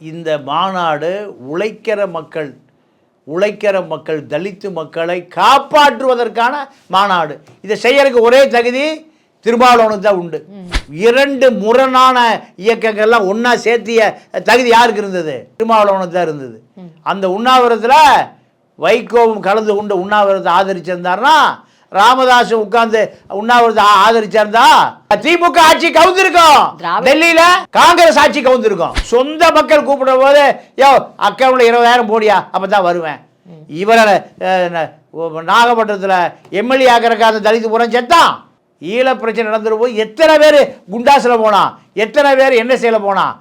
இந்த மாநாடு உழைக்கிற மக்கள் உழைக்கிற மக்கள் தலித்து மக்களை காப்பாற்றுவதற்கான மாநாடு. இதை செய்யறதுக்கு ஒரே தகுதி திருமாவளவனுக்கு தான் உண்டு. இரண்டு முரணான இயக்கங்கள்லாம் ஒன்றா சேர்த்திய தகுதி யாருக்கு இருந்தது? திருமாவளவனுக்கு தான் இருந்தது. அந்த உண்ணாவிரத்தில் வைகோவும் கலந்து கொண்டு உண்ணாவிரதத்தை ஆதரிச்சிருந்தாருன்னா ராமதாஸ் உட்கார்ந்து உண்ணாவிரதத்தை ஆ- ஆதரிச்சிருந்தா திமுக ஆட்சி கவுந்திருக்கும். டெல்லியில காங்கிரஸ் ஆட்சி கவுந்திருக்கும். சொந்த மக்கள் கூப்பிடுற போது யோ அக்கௌண்ட்ல இருபதாயிரம் போடியா அப்பதான் வருவேன். இவரை நாகப்பட்டினத்தில் எம்எல்ஏ ஆகிறக்காக அந்த தலித்து புறம் செத்தான். ஈழ பிரச்சனை நடந்துட்டு போய் எத்தனை பேர் குண்டாசில் போனான்? எத்தனை பேர் என்ன செய்யல போனான்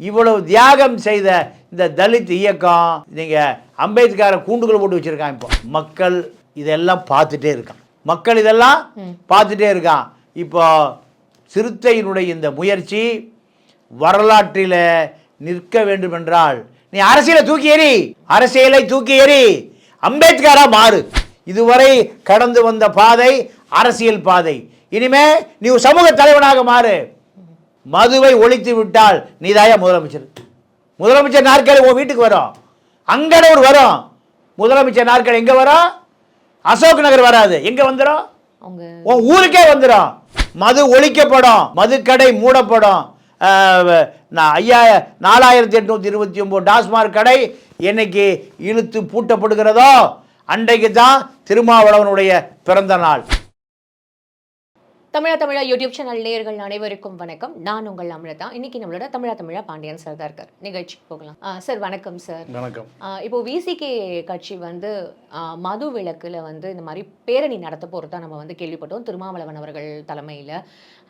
இவ்வளவு தியாகம் செய்த இந்த தலித் இயக்கம் நீங்கள் அம்பேத்கரை கூண்டுகள் போட்டு வச்சிருக்கான் இப்போ. மக்கள் இதெல்லாம் பார்த்துட்டே இருக்கான். மக்கள் இதெல்லாம் பார்த்துட்டே இருக்கான். இப்போ சிறுத்தையினுடைய இந்த முயற்சி வரலாற்றில் நிற்க வேண்டுமென்றால் நீ அரசியலை தூக்கி எறி அரசியலை தூக்கி எறி அம்பேத்கரா மாறு. இதுவரை கடந்து வந்த பாதை அரசியல் பாதை. இனிமே நீ ஒரு சமூக தலைவனாக மாறு. மதுவை ஒழித்து விட்டால் நீதாயா முதலமைச்சர்? முதலமைச்சர் நாற்காலி உன் வீட்டுக்கு வரும். அங்கடூர் வரும். முதலமைச்சர் நாற்காலி எங்க வரும்? அசோக் நகர் வராது. எங்க வந்துடும் உன் ஊருக்கே வந்துடும் மது ஒழிக்கப்படும். மதுக்கடை மூடப்படும். ஐயா நாலாயிரத்தி எட்நூத்தி இருபத்தி ஒம்பது டாஸ்மாக் கடை என்னைக்கு இழுத்து பூட்டப்படுகிறதோ அன்றைக்கு தான் திருமாவளவனுடைய பிறந்த நாள். தமிழா தமிழா யூடியூப் சேனல் நேயர்கள் அனைவருக்கும் வணக்கம். நான் உங்கள் அமிர்தா. இன்னைக்கு நம்மளோட தமிழா தமிழா பாண்டியன் சார் தான் இருக்கார். நிகழ்ச்சிக்கு போகலாம். சார் வணக்கம் சார் வணக்கம். இப்போ விசிகே கட்சி வந்து மது விளக்குல வந்து இந்த மாதிரி பேரணி நடத்த போகிறதா நம்ம வந்து கேள்விப்பட்டோம். திருமாவளவன் அவர்கள் தலைமையில்.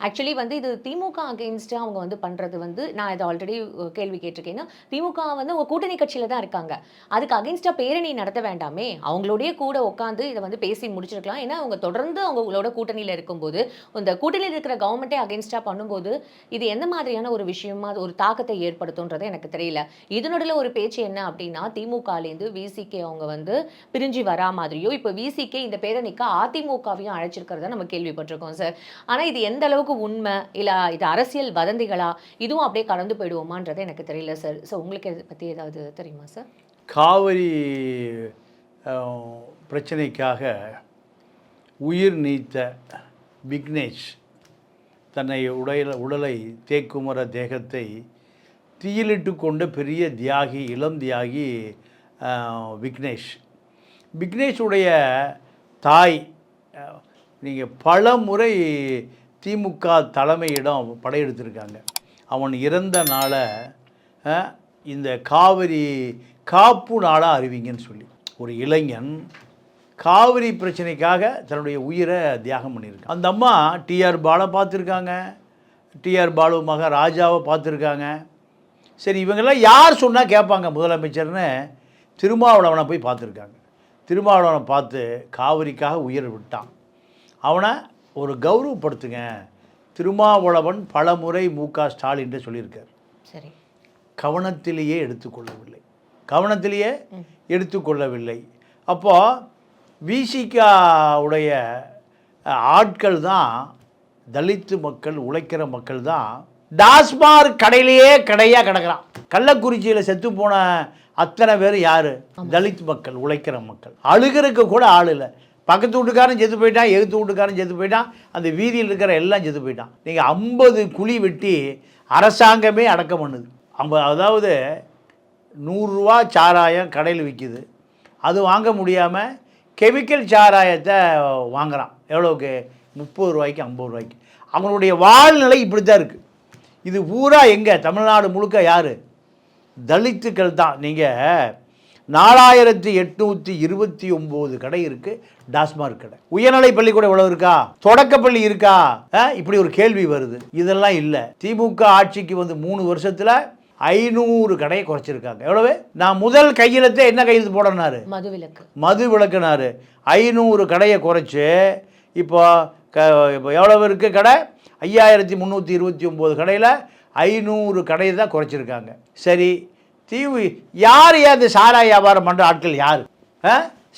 ஆக்சுவலி வந்து இது திமுக அகெயின்ஸ்டாக அவங்க வந்து பண்ணுறது வந்து நான் இதை ஆல்ரெடி கேள்வி கேட்டிருக்கேன்னா திமுக வந்து உங்கள் கூட்டணி கட்சியில் தான் இருக்காங்க. அதுக்கு அகெயின்ஸ்டாக பேரணி நடத்த வேண்டாமே. அவங்களோடய கூட உட்காந்து இதை வந்து பேசி முடிச்சிருக்கலாம். ஏன்னா அவங்க தொடர்ந்து அவங்களோட கூட்டணியில் இருக்கும்போது இந்த கூட்டணியில் இருக்கிற கவர்மெண்ட்டே அகேன்ஸ்டாக பண்ணும்போது இது எந்த மாதிரியான ஒரு விஷயமா ஒரு தாக்கத்தை ஏற்படுத்தும்ன்றது எனக்கு தெரியல. இதனுடைய ஒரு பேச்சு என்ன அப்படின்னா திமுகலேருந்து விசிகே அவங்க வந்து பிரிஞ்சு வரா மாதிரியோ இப்போ விசிகே இந்த பேரணிக்கு அதிமுகவையும் அழைச்சிருக்கிறத நம்ம கேள்விப்பட்டிருக்கோம் சார் ஆனால் இது எந்த அளவுக்கு உண்மை? இல்லை இது அரசியல் வதந்திகளா? இதுவும் அப்படியே கடந்து போயிடுவோமான்றது எனக்கு தெரியல சார் ஸோ உங்களுக்கு இதை பற்றி ஏதாவது தெரியுமா சார் காவிரி பிரச்சனைக்காக உயிர் நீத்த விக்னேஷ் தன்னை உடைய உடலை தேக்குமர தேகத்தை தீயிலிட்டு கொண்ட பெரிய தியாகி இளம் தியாகி விக்னேஷ். விக்னேஷுடைய தாய் நீங்கள் பல முறை திமுக தலைமையிடம் படையெடுத்திருக்காங்க. அவன் இறந்த நாளை இந்த காவிரி காப்பு நாளாக அறிவிங்கன்னு சொல்லி. ஒரு இளைஞன் காவிரி பிரச்சனைக்காக தன்னுடைய உயிரை தியாகம் பண்ணியிருக்கான் அந்த அம்மா டிஆர் பாலை பார்த்துருக்காங்க. டிஆர் பாலு மக ராஜாவை பார்த்துருக்காங்க. சரி இவங்கெல்லாம் யார் சொன்னால் கேட்பாங்க முதலமைச்சர்னு திருமாவளவனை போய் பார்த்துருக்காங்க. திருமாவளவனை பார்த்து காவிரிக்காக உயிரை விட்டான். அவனை ஒரு கௌரவப்படுத்துங்க. திருமாவளவன் பலமுறை மு க ஸ்டாலின் சொல்லியிருக்கார். சரி. கவனத்திலேயே எடுத்துக்கொள்ளவில்லை. கவனத்திலேயே எடுத்துக்கொள்ளவில்லை. அப்போது விசிகா உடைய அஹ், ஆட்கள் தான் தலித்து மக்கள் உழைக்கிற மக்கள் தான் டாஸ்மார்க் கடையிலேயே கடையாக கிடக்குறான். கள்ளக்குறிச்சியில் செத்து போன அத்தனை பேர் யார்? தலித் மக்கள் உழைக்கிற மக்கள். அழுகிறதுக்கு கூட ஆள் இல்லை. பக்கத்து வீட்டுக்காரன் செத்து போயிட்டான் எகுத்து வீட்டுக்காரன் செத்து போயிட்டான் அந்த வீதியில் இருக்கிற எல்லாம் செத்து போயிட்டான். நீங்கள் ஐம்பது குழி வெட்டி அரசாங்கமே அடக்கம் பண்ணுது. ஐம்ப அதாவது நூறுரூவா சாராயம் கடையில் விற்கிது அது வாங்க முடியாமல் கெமிக்கல் சாராயத்தை வாங்குகிறான் எவ்வளோக்கு முப்பது ரூபாய்க்கு ஐம்பது ரூபாய்க்கு. அவங்களுடைய வாழ்நிலை இப்படி தான் இருக்குது இது பூரா எங்கே? தமிழ்நாடு முழுக்க யார்? தலித்துக்கள் தான். நீங்கள் நாலாயிரத்தி எட்நூற்றி இருபத்தி ஒம்பது கடை இருக்குது டாஸ்மார்க் கடை. உயர்நிலை பள்ளிக்கூடம் எவ்வளோ இருக்கா? தொடக்கப்பள்ளி இருக்கா? ஆ, இப்படி ஒரு கேள்வி வருது. இதெல்லாம் இல்லை. திமுக ஆட்சிக்கு வந்து மூணு வருஷத்தில் ஐநூறு கடையை குறைச்சிருக்காங்க. எவ்வளவு? நான் முதல் கையெழுத்தை என்ன கையெழுத்து போடனாரு மது விலக்கு மது விளக்குனாரு ஐநூறு கடையை குறைச்சி இப்போ க இப்போ எவ்வளவு இருக்குது கடை? ஐயாயிரத்தி முந்நூற்றி இருபத்தி ஒம்பது கடையில் ஐநூறு கடையை தான் குறைச்சிருக்காங்க. சரி தீவு யார் ஏன் சாராய வியாபாரம் பண்ணுற ஆட்கள் யார்?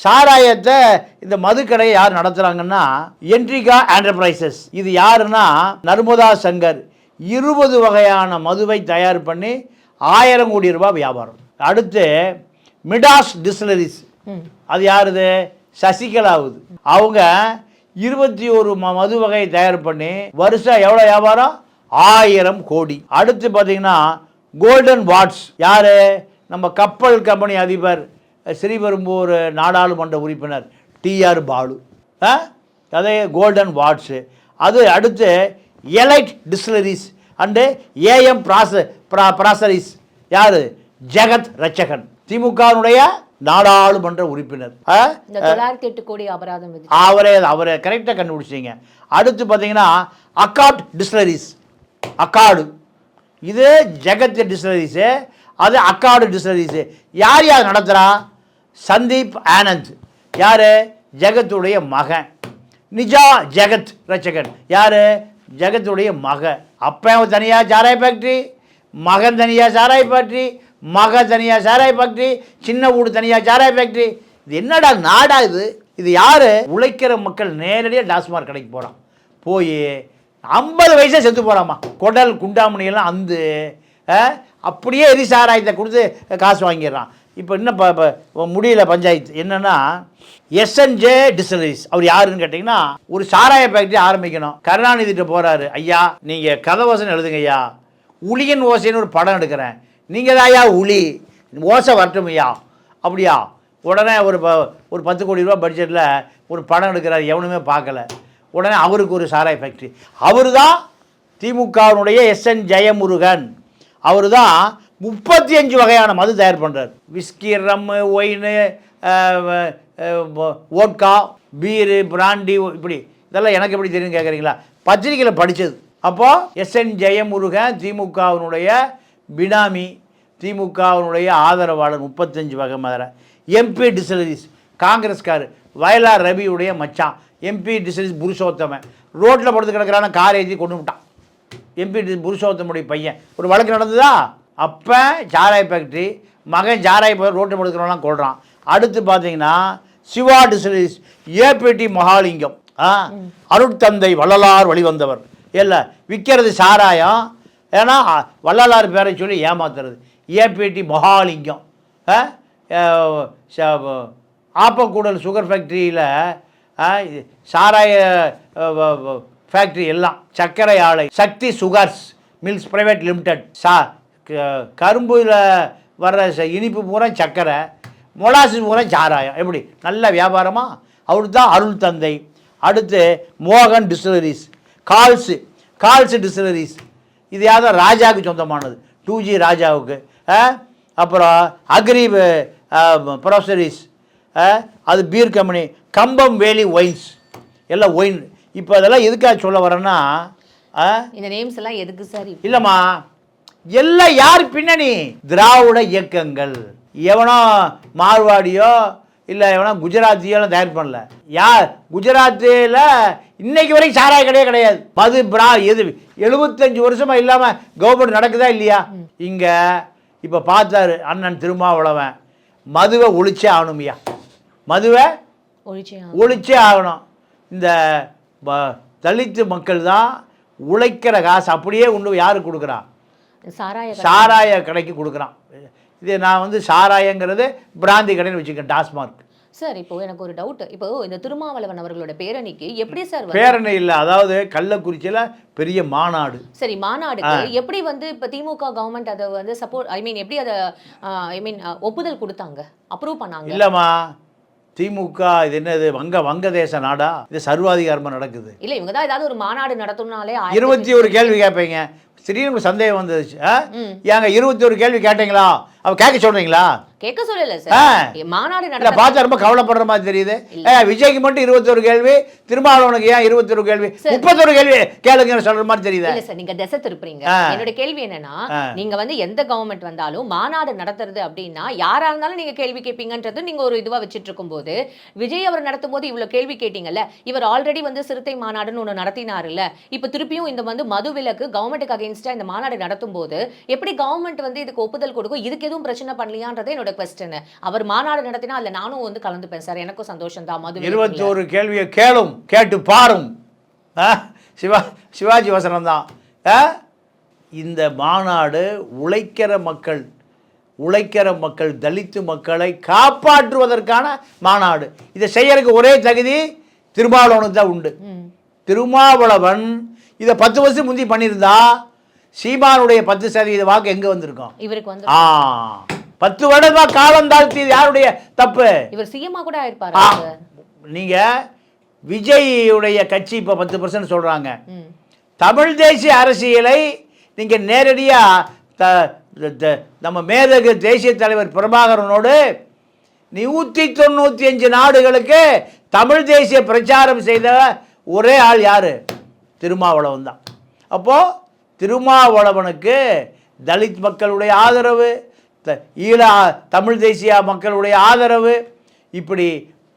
சாராயத்தை இந்த மதுக்கடையை யார் நடத்துகிறாங்கன்னா என்ட்ரிகா என்டர்பிரைசஸ் இது யாருன்னா நர்மதா சங்கர். இருபது வகையான மதுவை தயார் பண்ணி ஆயிரம் கோடி ரூபாய் வியாபாரம். அடுத்து மிடாஸ் டிஸ்லரிஸ் ம். அது யாருது? சசிகலாவுது. அவங்க இருபத்தி ஒரு மது வகையை தயார் பண்ணி வருஷம் எவ்வளோ வியாபாரம்? ஆயிரம் கோடி. அடுத்து பார்த்தீங்கன்னா கோல்டன் வாட்ஸ். யாரு? நம்ம கப்பல் கம்பெனி அதிபர் ஸ்ரீபெரும்பூர் நாடாளுமன்ற உறுப்பினர் டிஆர் பாலு? அதே கோல்டன் வாட்ஸு. அது அடுத்து எலைட் டிஸ்லரிஸ் அண்டு ஏஎம் ப்ராச ப்ரா ப்ராசரிஸ் யார்? ஜெகத் ரச்சகன் திமுகவினுடைய நாடாளுமன்ற உறுப்பினர். அவரே அவரை கரெக்டாக கண்டுபிடிச்சிங்க அடுத்து பார்த்தீங்கன்னா அக்காட் டிஸ்லரிஸ் அக்காடு இது ஜெகத் டிஸ்லரிஸு அது அக்காடு டிஸ்லரிஸு யார் யார் நடத்துகிறா சந்தீப் ஆனந்த். யார்? ஜெகத்துடைய மகன். நிஜா ஜெகத் ரச்சகன் யார்? ஜெகத்துடைய மக. அப்பன் தனியாக சாராய் ஃபேக்ட்ரி மகன் தனியாக சாராய் ஃபேக்ட்ரி மக தனியாக சாராய் ஃபேக்ட்ரி சின்ன வீடு தனியாக சாராய் ஃபேக்ட்ரி இது என்னடா நாடா இது? இது யார்? உழைக்கிற மக்கள் நேரடியாக டாஸ்மார்க் கடைக்கு போகிறான் போய் ஐம்பது வயசாக செத்து போகிறாம்மா குடல் குண்டாமணியெல்லாம் அந்து அப்படியே எரி சாராயத்தை கொடுத்து காசு வாங்கிடுறான். இப்போ இன்னும் ப முடியல பஞ்சாயத்து? என்னென்னா எஸ்என்ஜே டிஸ்டலரிஸ் அவர் யாருன்னு கேட்டிங்கன்னா ஒரு சாராய ஃபேக்ட்ரி ஆரம்பிக்கணும். கருணாநிதிட்டு போகிறாரு ஐயா நீங்கள் கதவசனம் எழுதுங்க ஐயா உளியின் ஓசைன்னு ஒரு படம் எடுக்கிறேன். நீங்கள் தான் ஐயா உளி. ஓசை வரட்டும் ஐயா அப்படியா? உடனே ஒரு ப ஒரு பத்து கோடி ரூபா பட்ஜெட்டில் ஒரு படம் எடுக்கிறார். எவனுமே பார்க்கல. உடனே அவருக்கு ஒரு சாராய ஃபேக்ட்ரி அவர் தான் திமுகவினுடைய எஸ்என் ஜெயமுருகன். அவர் தான் முப்பத்தி அஞ்சு வகையான மது தயார் பண்ணுறார் whisky rum wine vodka beer brandy இப்படி. இதெல்லாம் எனக்கு எப்படி தெரியும் கேட்குறீங்களா பத்திரிக்கையில் படித்தது அப்போது எஸ்என் ஜெயமுருகன் திமுகவினுடைய பினாமி திமுகவினுடைய ஆதரவாளர் முப்பத்தஞ்சு வகை மதுரை எம்பி டிசலரிஸ் காங்கிரஸ்கார் வயலார் ரவியுடைய மச்சான். MP distilleries Purushothaman. ரோட்டில் படுத்து கிடக்கிறான கார் ஏற்றி கொண்டு விட்டான். எம்பி டி- புருஷோத்தமுடைய பையன். ஒரு வழக்கு நடந்ததா? அப்போ சாராய் ஃபேக்ட்ரி மகன் சாராய் போய் ரோட்டு கொள்கிறான் அடுத்து பார்த்தீங்கன்னா சிவா டிசலரிஸ் ஏபிடி மகாலிங்கம் ஆ அருட்தந்தை வள்ளலார் வழிவந்தவர். இல்லை விற்கிறது சாராயம். ஏன்னா வள்ளலார் பேரை சொல்லி ஏமாத்துறது. ஏபிடி மகாலிங்கம் ஆ? ச- ஆப்பக்கூடல் சுகர் ஃபேக்ட்ரியில் சாராய ஃபேக்ட்ரி எல்லாம் சர்க்கரை ஆலை Sakthi sugars mills private limited சா க- கரும்புல வர்ற ச- இனிப்பு பூரா சர்க்கரை. மொலாசு பூரா சாராயம் எப்படி? நல்ல வியாபாரமா? அவரு தான் அருள் தந்தை. அடுத்து மோகன் டிஸ்டிலரிஸ். Calls calls distilleries. இது யாரும் ராஜாவுக்கு சொந்தமானது. டூ ஜி ராஜாவுக்கு? அப்புறம் அக்ரி ப்ரொசரிஸ் அது பீர் கம்பெனி. கம்பம் வேலி ஒயின்ஸ். எல்லாம் ஒயின். இப்போ அதெல்லாம் எதுக்காக சொல்ல வரேன்னா? இந்த நேம்ஸ் எல்லாம் எதுக்கு சார்? இல்லைம்மா. எல்லாம் யார் பின்னணி? திராவிட இயக்கங்கள். எவனோ மார்வாடியோ இல்லை எவனோ குஜராத்தியோ எல்லாம் தயார் பண்ணல. யார்? குஜராத்தில் இன்னைக்கு வரைக்கும் சாராய கிடையாது கிடையாது. மது பிரா எது? எழுபத்தஞ்சு வருஷமா இல்லாமல் கவர்மெண்ட் நடக்குதா இல்லையா? இங்கே இப்போ பார்த்தாரு அண்ணன் திருமாவளவன். மதுவை ஒழிச்சே ஆகணும்யா மதுவை ஒழிச்சே ஆகணும். இந்த தலித்து மக்கள் தான் உழைக்கிற காசு அப்படியே கொண்டு யாருக்கு கொடுக்குறா சாராய. சாராய கடைக்கு கொடுக்குறான். இது நான் வந்து சாராயங்கிறது பிராந்தி கடைன்னு வச்சுக்கேன் டாஸ்மார்க். சார் இப்போ எனக்கு ஒரு டவுட் இப்போ இந்த திருமாவளவன் அவர்களோட பேரணிக்கு எப்படி சார் பேரணி இல்லை அதாவது கள்ளக்குறிச்சியில் பெரிய மாநாடு. சரி மாநாடுக்கு எப்படி வந்து இப்ப திமுக கவர்மெண்ட் அதை வந்து சப்போர்ட் ஐ மீன் எப்படி அதை ஐ மீன் ஒப்புதல் கொடுத்தாங்க? அப்ரூவ் பண்ணாங்க? இல்லைம்மா. திமுக இது என்னது? வங்க வங்கதேச நாடா? இது சர்வாதிகாரமாக நடக்குது. இல்ல இவங்க தான் ஏதாவது ஒரு மாநாடு நடத்தணும்னாலே இருபத்தி ஒரு கேள்வி கேட்பீங்க திடீர்னு சந்தேகம் வந்துச்சு. ஏங்க இருபத்தி ஒரு கேள்வி கேட்டீங்களா? அவ கேட்க சொல்றீங்களா? கேட்க சொல்லல. சார் மாநாடு நடத்த பார்த்தா ரொம்ப கவலைப்படுற மாதிரி தெரியுது. விஜய்க்கு மட்டும் இருபத்தொரு கேள்வி திருமாவளவனுக்கு ஏன் இருபத்தொரு கேள்வி? முப்பத்தொரு கேள்வி கேளுங்க சொல்ற மாதிரி தெரியுது. இல்ல சார் நீங்க திசை திருப்புறீங்க. என்னோட கேள்வி என்னன்னா. நீங்க வந்து எந்த கவர்மெண்ட் வந்தாலும் மாநாடு நடத்துறது அப்படின்னா யாரா இருந்தாலும் நீங்க கேள்வி கேட்பீங்கன்றது நீங்க ஒரு இதுவா வச்சிட்டு இருக்கும்போது விஜய் அவர் நடத்தும் போது இவ்வளவு கேள்வி கேட்டீங்கல்ல இவர் ஆல்ரெடி வந்து சிறுத்தை மாநாடுன்னு ஒண்ணு நடத்தினாருல்ல இப்ப திருப்பியும் இந்த வந்து மது விலக்கு கவர்மெண்ட்டுக்கு அகைன்ஸ்டா இந்த மாநாடு நடத்தும் போது எப்படி கவர்மெண்ட் வந்து இதுக்கு ஒப்புதல் கொடுக்கும்? இதுக்கு எதுவும் பிரச்சனை பண்ணலையான்றது என்னோட கொஸ்டின் அவர் மாநாடு நடத்தினா அதுல நானும் வந்து கலந்துப்பேன் சார் எனக்கும் சந்தோஷம் தான் மது. இருபத்தோரு கேள்வியை கேளும் கேட்டு பாரும்? சிவா சிவாஜி வசனம் தான்? இந்த மாநாடு உழைக்கிற மக்கள் உழைக்கிற மக்கள் தலித்து மக்களை காப்பாற்றுவதற்கான மாநாடு இதை செய்யறதுக்கு ஒரே தகுதி திருமாவளவனுக்கு தான் உண்டு. திருமாவளவன் இதை பத்து வருஷம் முந்தி பண்ணியிருந்தா சீமானுடைய பத்து சதவீத வாக்கு எங்கே வந்திருக்கும்? இவருக்கு வந்து ஆ பத்து வருடமா காலம் தாழ்த்தியது யாருடைய தப்பு? இவர் சிஎம்மா கூட ஆயிருப்பாரு நீங்க விஜய்யுடைய கட்சி இப்போ பத்து பர்சன்ட் சொல்றாங்க. தமிழ் தேசிய அரசியலை நீங்க நேரடியா நம்ம மேதகு தேசிய தலைவர் பிரபாகரனோடு நூற்றி தொண்ணூற்றி அஞ்சு நாடுகளுக்கு தமிழ் தேசிய பிரச்சாரம் செய்த ஒரே ஆள் யார்? திருமாவளவன் தான் அப்போது திருமாவளவனுக்கு தலித் மக்களுடைய ஆதரவு ஈழ தமிழ் தேசிய மக்களுடைய ஆதரவு இப்படி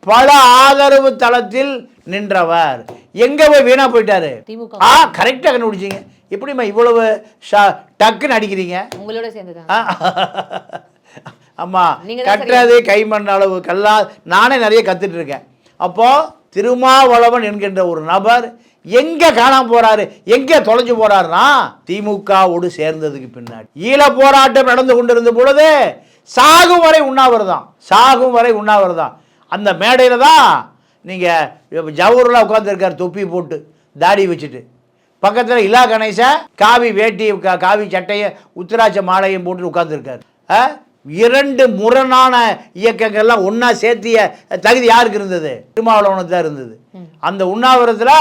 பல ஆதரவு தளத்தில் நின்றவர். எங்கே போய் வீணாக போயிட்டாரு? ஆ கரெக்டாக கண்டுபிடிச்சிங்க. எப்படிம்மா இவ்வளவு ஷா டக்குன்னு அடிக்கிறீங்க? உங்களோட சேர்ந்துதான். ஆ? அம்மா நீங்க தான் கட்டுறது கைமண் அளவு கல்லா நானே நிறைய கத்துட்டு இருக்கேன். அப்போ திருமாவளவன் என்கின்ற ஒரு நபர் எங்க காணாம போறாரு? எங்க தொலைஞ்சு போறாருன்னா திமுகவோடு சேர்ந்ததுக்கு பின்னாடி. ஈழ போராட்டம் நடந்து கொண்டிருந்த பொழுது சாகும் வரை உண்ணாவிரதம். சாகும் வரை உண்ணாவிரதம். அந்த மேடையில் தான் நீங்கள் ஜவஹர்லா உட்காந்துருக்கார் தொப்பி போட்டு தாடி வச்சுட்டு. பக்கத்தில் இலா கணேசன் காவி வேட்டி கா- காவி சட்டையை உத்தராட்ச மாலையும் போட்டு உட்காந்துருக்காரு இரண்டு முரணான இயக்கங்கள்லாம் ஒன்றா சேர்த்திய தகுதி யாருக்கு இருந்தது? திருமாவளவனுக்கு தான் இருந்தது. அந்த உண்ணாவிரத்தில்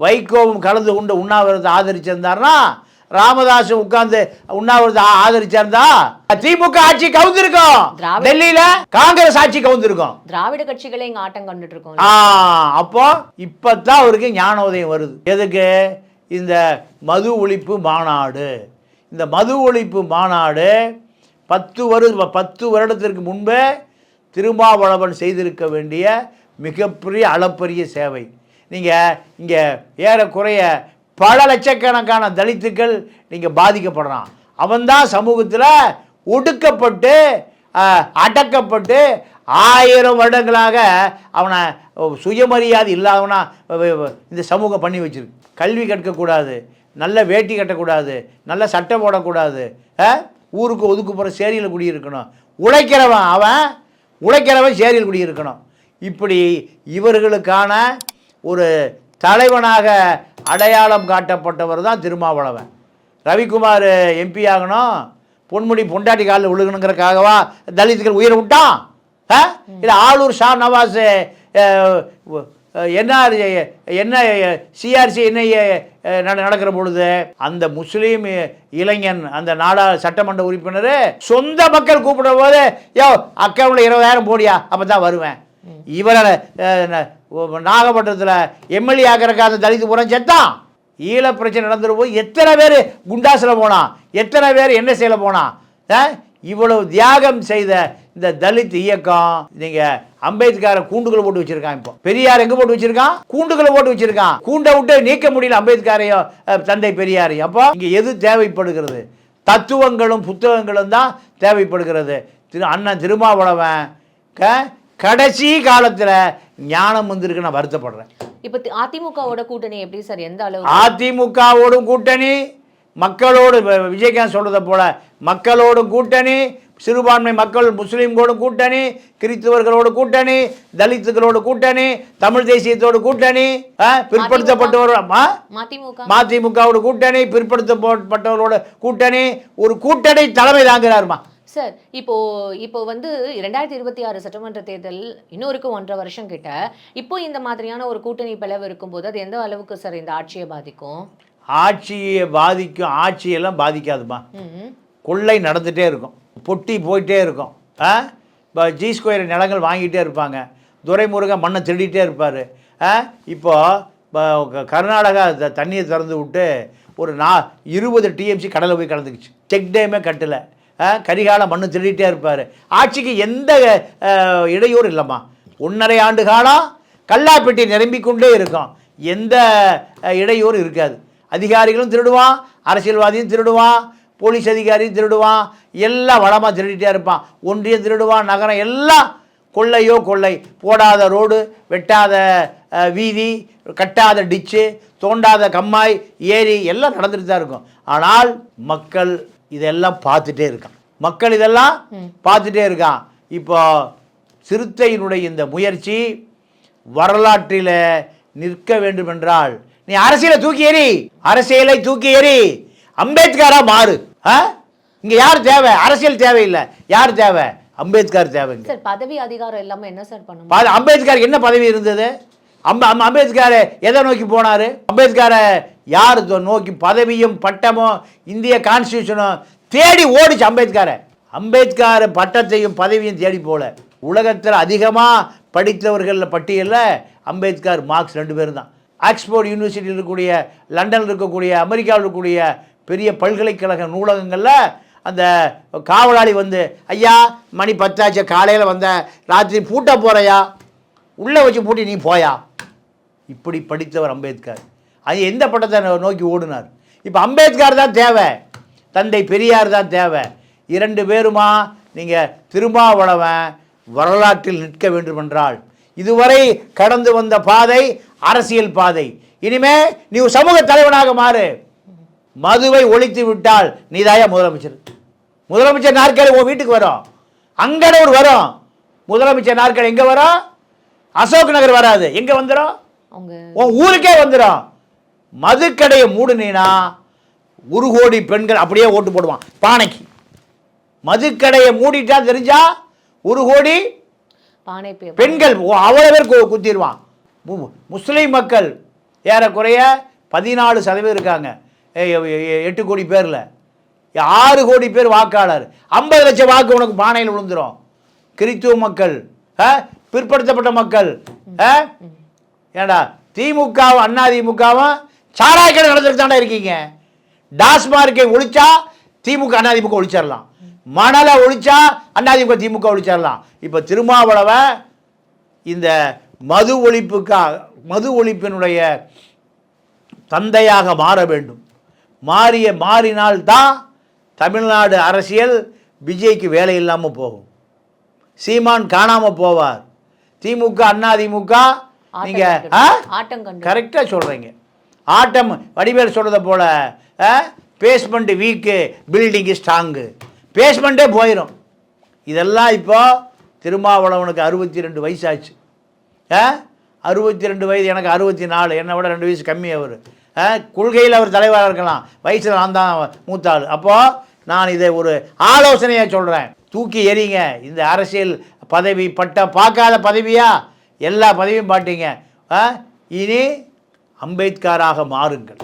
வைகோவும் கலந்து கொண்டு உண்ணாவிரதத்தை ஆதரிச்சிருந்தாருன்னா ராமதாஸ் உட்கார்ந்து உண்ணாவிரதத்தை ஆ- ஆதரிச்சிருந்தா திமுக ஆட்சி கவுந்திருக்கும். டெல்லியில காங்கிரஸ் ஆட்சி கவுந்திருக்கும். திராவிட கட்சிகளே இங்க ஆட்டம் கண்டுட்டு இருக்கோம் ஆ அப்போ இப்பதான் அவருக்கு ஞானோதயம் வருது. எதுக்கு? இந்த மது ஒழிப்பு மாநாடு. இந்த மது ஒழிப்பு மாநாடு பத்து வரு பத்து வருடத்திற்கு முன்பே திருமாவளவன் செய்திருக்க வேண்டிய மிகப்பெரிய அளப்பரிய சேவை. நீங்கள் இங்கே ஏறக்குறைய பல லட்சக்கணக்கான தலித்துக்கள் நீங்கள் பாதிக்கப்படுறான் அவன்தான் சமூகத்தில் ஒடுக்கப்பட்டு அடக்கப்பட்டு ஆயிரம் வருடங்களாக அவனை சுயமரியாதை இல்லாதவனா இந்த சமூகம் பண்ணி வச்சிருக்கு. கல்வி கற்கக்கூடாது நல்ல வேட்டி கட்டக்கூடாது நல்ல சட்டை போடக்கூடாது அஹ், ஊருக்கு ஒதுக்குப்புற சேரியில் குடியிருக்கணும். உழைக்கிறவன் அவன் உழைக்கிறவன் சேரியில் குடியிருக்கணும். இப்படி இவர்களுக்கான ஒரு தலைவனாக அடையாளம் காட்டப்பட்டவர் தான் திருமாவளவன். ரவிக்குமார் எம்பி ஆகணும். பொன்முடி பொண்டாட்டி காலில் விழுகணுங்கிறக்காகவா தலித்துகள் உயிரை விட்டான்? ஆ? இல்லை ஆளூர் ஷா நவாஸ் என்ன என்ன சிஆர்சி என்ன நட- நடக்கிற பொழுது அந்த முஸ்லீம் இளைஞன் அந்த நாடா சட்டமன்ற உறுப்பினர் சொந்த மக்கள் கூப்பிடும் போது யோ அக்கௌண்ட்ல இருபதாயிரம் போடியா? அப்போ தான் வருவேன். இவரை நாகப்பட்டினத்தில் எம்எல்ஏ ஆக்கிறக்காக அந்த தலித்து புறம் செத்தான். ஈழ பிரச்சனை நடந்துட்டு போய் எத்தனை பேர் குண்டாசில் போனான்? எத்தனை பேர் என்ன செய்யல போனான் இவ்வளவு தியாகம் செய்த இந்த தலித் இயக்கம் நீங்க அம்பேத்கரை கூண்டுகளை போட்டு வச்சிருக்கான் இப்போ. பெரியார் எங்க போட்டு வச்சிருக்கான்? கூண்டுகளை போட்டு வச்சிருக்கான். கூண்டை விட்டு நீக்க முடியல அம்பேத்கரையும் தந்தை பெரியாரையும். அப்போ இங்க எது தேவைப்படுகிறது? தத்துவங்களும் புத்தகங்களும் தான் தேவைப்படுகிறது. திரு அண்ணன் திருமாவளவன் க கடைசி காலத்தில் ஞானம் வந்திருக்கு நான் வருத்தப்படுறேன். இப்ப அதிமுகவோட கூட்டணி எப்படி சார்? எந்த அளவு அதிமுகவோடும் கூட்டணி மக்களோடு விஜயகாந்த் சொல்றதை போல மக்களோடும் கூட்டணி சிறுபான்மை மக்கள் முஸ்லீம்களோடும் கூட்டணி கிறிஸ்தவர்களோடு கூட்டணி தலித்துகளோடு கூட்டணி தமிழ் தேசியத்தோடு கூட்டணி பிற்படுத்தப்பட்டவர் மதிமுகவோட கூட்டணி பிற்படுத்தப்பட்டவர்களோட கூட்டணி ஒரு கூட்டணி தலைமை தாங்குறாருமா? சார் இப்போ இப்போ வந்து இரண்டாயிரத்தி இருபத்தி ஆறு சட்டமன்ற தேர்தல் இன்னொருக்கு ஒன்றரை வருஷம் கிட்ட இப்போ இந்த மாதிரியான ஒரு கூட்டணி பிளவு இருக்கும்போது அது எந்த அளவுக்கு சார் இந்த ஆட்சியை பாதிக்கும்? ஆட்சியை பாதிக்கும் ஆட்சியெல்லாம் பாதிக்காதுமா. ம் கொள்ளை நடந்துகிட்டே இருக்கும். பொட்டி போயிட்டே இருக்கும். ஆ? இப்போ ஜி ஸ்கொயர் நிலங்கள் வாங்கிட்டே இருப்பாங்க. துரைமுருகன் மண்ணை திருடிட்டே இருப்பார். ஆ? இப்போ கர்நாடகா தண்ணியை திறந்து விட்டு ஒரு நா இருபது டிஎம்சி கடலை போய் கலந்துக்குச்சு. செக் டேமே கட்டலை. கரிகால மண்ணு திருடிட்டே இருப்பார். ஆட்சிக்கு எந்த இடையூறு இல்லைம்மா. ஒன்றரை ஆண்டு காலம் கல்லாப்பெட்டி நிரம்பிக்கொண்டே இருக்கும். எந்த இடையூறும் இருக்காது. அதிகாரிகளும் திருடுவான் அரசியல்வாதியும் திருடுவான் போலீஸ் அதிகாரியும் திருடுவான் எல்லாம் வளமாக திருடிட்டே இருப்பான். ஒன்றியம் திருடுவான் நகரம் எல்லாம் கொள்ளையோ கொள்ளை. போடாத ரோடு வெட்டாத வீதி கட்டாத டிச்சு தோண்டாத கம்மாய் ஏரி எல்லாம் நடந்துட்டு தான் இருக்கும். ஆனால் மக்கள் இதெல்லாம் பார்த்துட்டே இருக்கான். மக்கள் இதெல்லாம் பார்த்துட்டே இருக்கான். இப்போ சிறுத்தையினுடைய இந்த முயற்சி வரலாற்றில் நிற்க வேண்டும் என்றால் நீ அரசியலை தூக்கி எறி அரசியலை தூக்கி எறி அம்பேத்கரா மாறு. ஆ? இங்க யார் தேவை? அரசியல் தேவையில்லை. யார் தேவை? அம்பேத்கர் தேவைங்க சார் பதவி அதிகாரம் எல்லாமே என்ன சார் பண்ணணும் பா- அம்பேத்கருக்கு என்ன பதவி இருந்தது? அம்ப- அம்பேத்கர் எதை நோக்கி போனாரு? அம்பேத்கரை யார் நோக்கி பதவியும் பட்டமும் இந்திய கான்ஸ்டியூஷனும் தேடி ஓடிச்சு அம்பேத்கரை. அம்பேத்கர் பட்டத்தையும் பதவியும் தேடி போல. உலகத்தில் அதிகமாக படித்தவர்கள் பட்டியலில் அம்பேத்கர் மார்க்ஸ் ரெண்டு பேரும் தான். ஆக்ஸ்போர்ட் யூனிவர்சிட்டியில் இருக்கக்கூடிய லண்டனில் இருக்கக்கூடிய அமெரிக்காவில் இருக்கக்கூடிய பெரிய பல்கலைக்கழக நூலகங்களில் அந்த காவலாளி வந்து ஐயா மணி பத்தாச்சு காலையில் வந்த ராத்திரி பூட்ட போகிறையா உள்ளே வச்சு பூட்டி நீ போயா? இப்படி படித்தவர் அம்பேத்கர். அது எந்த பட்டத்தை நோ- நோக்கி ஓடினார்? இப்போ அம்பேத்கர் தான் தேவை. தந்தை பெரியார் தான் தேவை. இரண்டு பேருமா நீங்கள் திருமாவளவன் வரலாற்றில் நிற்க வேண்டுமென்றால். இதுவரை கடந்து வந்த பாதை அரசியல் பாதை. இனிமே நீ சமூக தலைவனாக மாறு. மதுவை ஒழித்து விட்டால் நீதாயா முதலமைச்சர்? முதலமைச்சர் நாற்காலி உன் வீட்டுக்கு வரும். அங்கனூர் வரும். முதலமைச்சர் நாற்காலி எங்கே வரும்? அசோக் நகர் வராது. எங்கே வந்துடும் உன் ஊருக்கே வந்துடும் மதுக்கடையை மூடுனீனா ஒரு கோடி பெண்கள் அப்படியே ஓட்டு போடுவான். பானைக்கு. மதுக்கடையை மூடிட்டா தெரிஞ்சா ஒரு கோடி பானை பெண்கள் அவ்வளோ பேர் குத்திடுவான். முஸ்லீம் மக்கள் ஏறக்குறைய பதினாலு சதவீதம் இருக்காங்க. எட்டு கோடி பேரில். ஆறு கோடி பேர் வாக்காளர். ஐம்பது லட்சம் வாக்கு உனக்கு பானையில் விழுந்துரும். கிறித்துவ மக்கள்? பிற்படுத்தப்பட்ட மக்கள்? ஏண்டா திமுகவும் அண்ணா திமுகவும் சாராய கடை நடந்துட்டு தானே இருக்கீங்க டாஸ்மார்க்கை ஒழிச்சா திமுக அண்ணா திமுக ஒழிச்சிடலாம் மணலை ஒழிச்சா அண்ணா திமுக ஒழிச்சிடலாம் இப்போ திருமாவளவன் இந்த மது ஒழிப்புக்காக மது ஒழிப்பினுடைய தந்தையாக மாற வேண்டும். மாறிய மாறினால்தான் தமிழ்நாடு அரசியல் விஜய்க்கு வேலை இல்லாமல் போகும். சீமான் காணாமல் போவார். திமுக அண்ணா திமுக ஆட்டம் நீங்கள் கரெக்டாக சொல்கிறீங்க ஆட்டம் வடிவேல் சொல்கிறத போல் பேஸ்மெண்ட்டு வீக்கு பில்டிங்கு ஸ்ட்ராங்கு பேஸ்மெண்ட்டே போயிடும் இதெல்லாம் இப்போது திருமாவளவனுக்கு அறுபத்தி ரெண்டு வயசாச்சு. ஆ அறுபத்தி ரெண்டு வயது எனக்கு அறுபத்தி நாலு என்னை விட ரெண்டு வயசு கம்மி அவர். கொள்கையில் அவர் தலைவராக இருக்கலாம். வயசில் நான் தான் மூத்தாள். அப்போது நான் இதை ஒரு ஆலோசனையாக சொல்கிறேன் தூக்கி எறிங்க. இந்த அரசியல் பதவி பட்ட பார்க்காத பதவியாக எல்லா பதவியும் பாட்டிங்க ஆ? இனி அம்பேத்கராக மாறுங்கள்.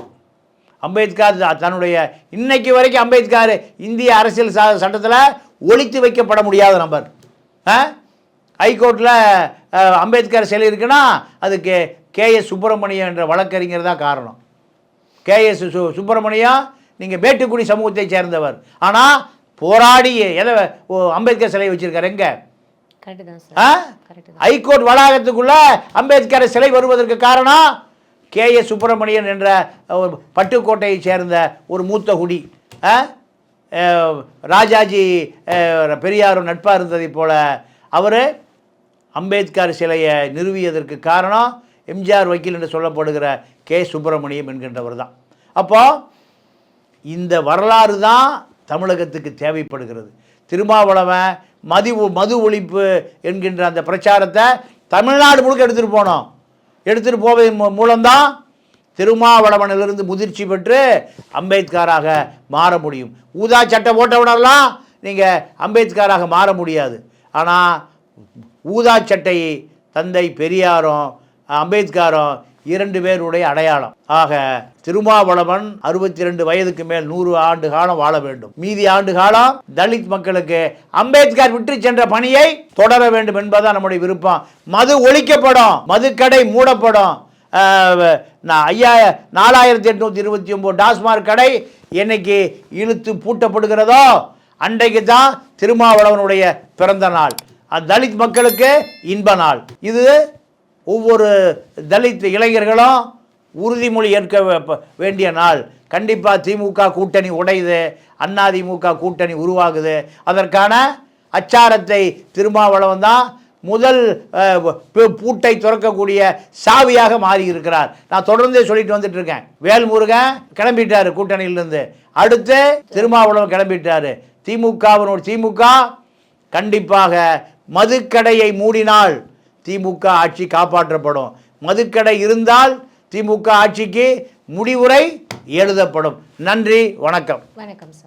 அம்பேத்கர் தன்னுடைய இன்னைக்கு வரைக்கும் அம்பேத்கர் இந்திய அரசியல் ச சட்டத்தில் ஒழித்து வைக்கப்பட முடியாத நபர்? ஹைகோர்ட்டில் அம்பேத்கர் சிலை இருக்குன்னா அதுக்கு கே எஸ் சுப்பிரமணியம் என்ற வழக்கறிஞர் தான் காரணம். கே எஸ் சு சுப்பிரமணியம் நீங்கள் மேட்டுக்குடி சமூகத்தை சேர்ந்தவர். ஆனால் போராடி எதை அம்பேத்கர் சிலை வச்சிருக்காரு எங்க? ஹைகோர்ட் வளாகத்துக்குள்ள அம்பேத்கர் சிலை வருவதற்கு காரணம் கே. ஏ. சுப்பிரமணியன் என்ற ஒரு பட்டுக்கோட்டையை சேர்ந்த ஒரு மூத்த குடி. ராஜாஜி பெரியாரும் நட்பாக இருந்ததைப் போல அவர் அம்பேத்கர் சிலையை நிறுவியதற்கு காரணம் எம்ஜிஆர் வக்கீல் என்று சொல்லப்படுகிற கே. சுப்பிரமணியம் என்கின்றவர் தான். அப்போது இந்த வரலாறு தான் தமிழகத்துக்கு தேவைப்படுகிறது. திருமாவளவன் மதி மது ஒழிப்பு என்கின்ற அந்த பிரச்சாரத்தை தமிழ்நாடு முழுக்க எடுத்துகிட்டு போனோம். எடுத்துகிட்டு போவதன் மூ- மூலம்தான் திருமாவளவனிலிருந்து முதிர்ச்சி பெற்று அம்பேத்கராக மாற முடியும். ஊதா சட்டை போட்டவனெல்லாம் நீங்கள் அம்பேத்கராக மாற முடியாது. ஆனால் ஊதா சட்டையை தந்தை பெரியாரும் அம்பேத்கரும் இரண்டு பேருடைய அடையாளம். ஆக திருமாவளவன் அறுபத்தி ரெண்டு வயதுக்கு மேல் நூறு ஆண்டு காலம் வாழ வேண்டும். மீதி ஆண்டு காலம் தலித் மக்களுக்கு அம்பேத்கர் விற்று சென்ற பணியை தொடர வேண்டும் என்பதுதான் நம்முடைய விருப்பம். மது ஒழிக்கப்படும் மதுக்கடை மூடப்படும். நான் ஐயா நாலாயிரத்தி எட்நூற்றி இருபத்தி ஒம்பது டாஸ்மாக் கடை என்னைக்கு இழுத்து பூட்டப்படுகிறதோ அன்றைக்கு தான் திருமாவளவனுடைய பிறந்த நாள். அந்த தலித் மக்களுக்கு இன்ப நாள். இது ஒவ்வொரு தலித் இளைஞர்களும் உறுதிமொழி ஏற்க வே- வேண்டிய நாள். கண்டிப்பாக திமுக கூட்டணி உடையுது. அதிமுக கூட்டணி உருவாகுது. அதற்கான அச்சாரத்தை திருமாவளவன் தான் முதல் பூ- பூட்டை துறக்கக்கூடிய சாவியாக மாறி இருக்கிறார் நான் தொடர்ந்தே சொல்லிட்டு வந்துட்டு இருக்கேன் வேல்முருகன் கிளம்பிட்டாரு கூட்டணியிலிருந்து. அடுத்து திருமாவளவன் கிளம்பிட்டாரு. திமுகவினோட திமுக கண்டிப்பாக மதுக்கடையை மூடினால் திமுக ஆட்சி காப்பாற்றப்படும். மதுக்கடை இருந்தால் திமுக ஆட்சிக்கு முடிவுரை எழுதப்படும். நன்றி வணக்கம். வணக்கம் சார்.